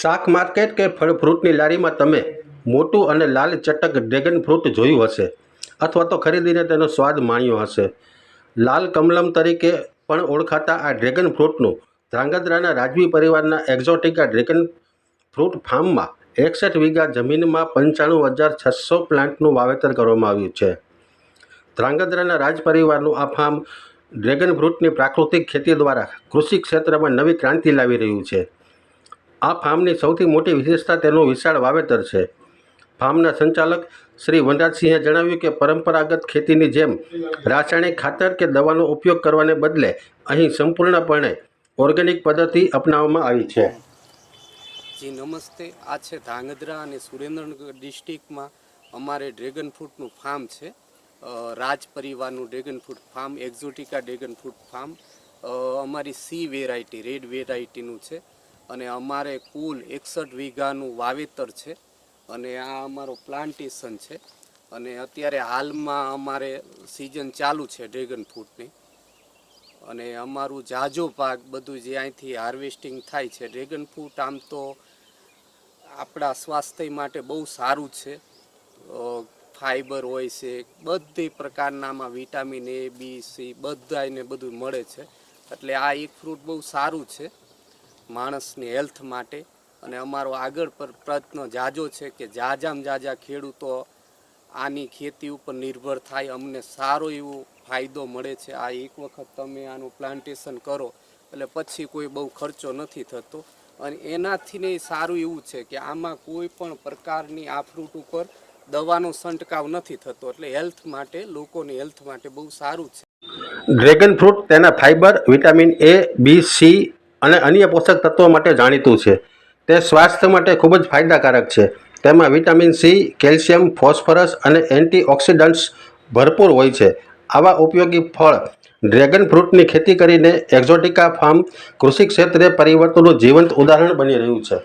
શાક માર્કેટ કે ફળ ફ્રૂટની લારીમાં તમે મોટું અને લાલ ચટક ડ્રેગન ફ્રૂટ જોયું હશે અથવા તો ખરીદીને તેનો સ્વાદ માણ્યો હશે. લાલ કમલમ તરીકે પણ ઓળખાતા આ ડ્રેગન ફ્રૂટનું ધ્રાંગધ્રાના રાજવી પરિવારના એક્ઝોટિકા ડ્રેગન ફ્રૂટ ફાર્મમાં એકસઠ વીઘા જમીનમાં પંચાણું હજાર છસો પ્લાન્ટનું વાવેતર કરવામાં આવ્યું છે. ધ્રાંગધ્રાના રાજ પરિવારનું આ ફાર્મ ડ્રેગન ફ્રૂટની પ્રાકૃતિક ખેતી દ્વારા કૃષિ ક્ષેત્રમાં નવી ક્રાંતિ લાવી રહ્યું છે. આ ફાર્મની સૌથી મોટી વિશેષતા તેનું વિશાળ વાવેતર છે. ફાર્મના સંચાલક શ્રી વનરાજસિંહે જણાવ્યું કે પરંપરાગત ખેતીની જેમ રાસાયણિક ખાતર કે દવાનો ઉપયોગ કરવાને બદલે અહીં સંપૂર્ણપણે ઓર્ગેનિક પદ્ધતિ અપનાવવામાં આવી છે. જી, નમસ્તે. આ છે ધાંગધ્રા અને સુરેન્દ્રનગર ડિસ્ટ્રિક્ટમાં અમારે ડ્રેગન ફ્રૂટનું ફાર્મ છે. રાજ પરિવારનું dragon fruit farm, exotica dragon fruit farm. અમારી સી વેરાયટી, રેડ વેરાયટીનું છે. અને અમારે કુલ એકસઠ વીઘાનું વાવેતર છે અને આ અમારો પ્લાન્ટેશન છે. અને અત્યારે હાલમાં અમારે સિઝન ચાલુ છે ડ્રેગન ફ્રૂટની અને અમારું જાજો પાક બધું જે અહીંથી હાર્વેસ્ટિંગ થાય છે ડ્રેગન ફ્રૂટ આમ તો આપણા સ્વાસ્થ્ય માટે બહુ સારું છે. ફાઈબર હોય છે, બધી પ્રકારનામાં વિટામિન એ બી સી બધાને બધું મળે છે. એટલે આ એક ફ્રૂટ બહુ સારું છે. માણસની હેલ્થ માટે અને અમારો આગળ પર પ્રયત્ન જાજો છે કે જાજામ જાજા ખેડૂતો આની ખેતી ઉપર નિર્ભર થાય. અમને સારો એવો ફાયદો મળે છે. આ એક વખત તમે આનું પ્લાન્ટેશન કરો, એટલે પછી કોઈ બહુ ખર્ચો નથી થતો. અને એનાથી ને સારું એવું છે કે આમાં કોઈ પણ પ્રકારની આ ફ્રૂટ ઉપર દવાનો છંટકાવ નથી થતો. એટલે હેલ્થ માટે, લોકોની હેલ્થ માટે બહુ સારું છે. ડ્રેગન ફ્રૂટ, તેના fibre vitamin A, B, C અને અન્ય પોષક તત્વો માટે જાણીતું છે. તે સ્વાસ્થ્ય માટે ખૂબ જ ફાયદાકારક છે. તેમાં વિટામિન સી, કેલ્શિયમ, ફોસ્ફરસ અને એન્ટીઓક્સિડન્ટ્સ ભરપૂર હોય છે. આવા ઉપયોગી ફળ ડ્રેગન ફ્રૂટની ખેતી કરીને એક્ઝોટિકા ફાર્મ કૃષિ ક્ષેત્રે પરિવર્તનનું જીવંત ઉદાહરણ બની રહ્યું છે.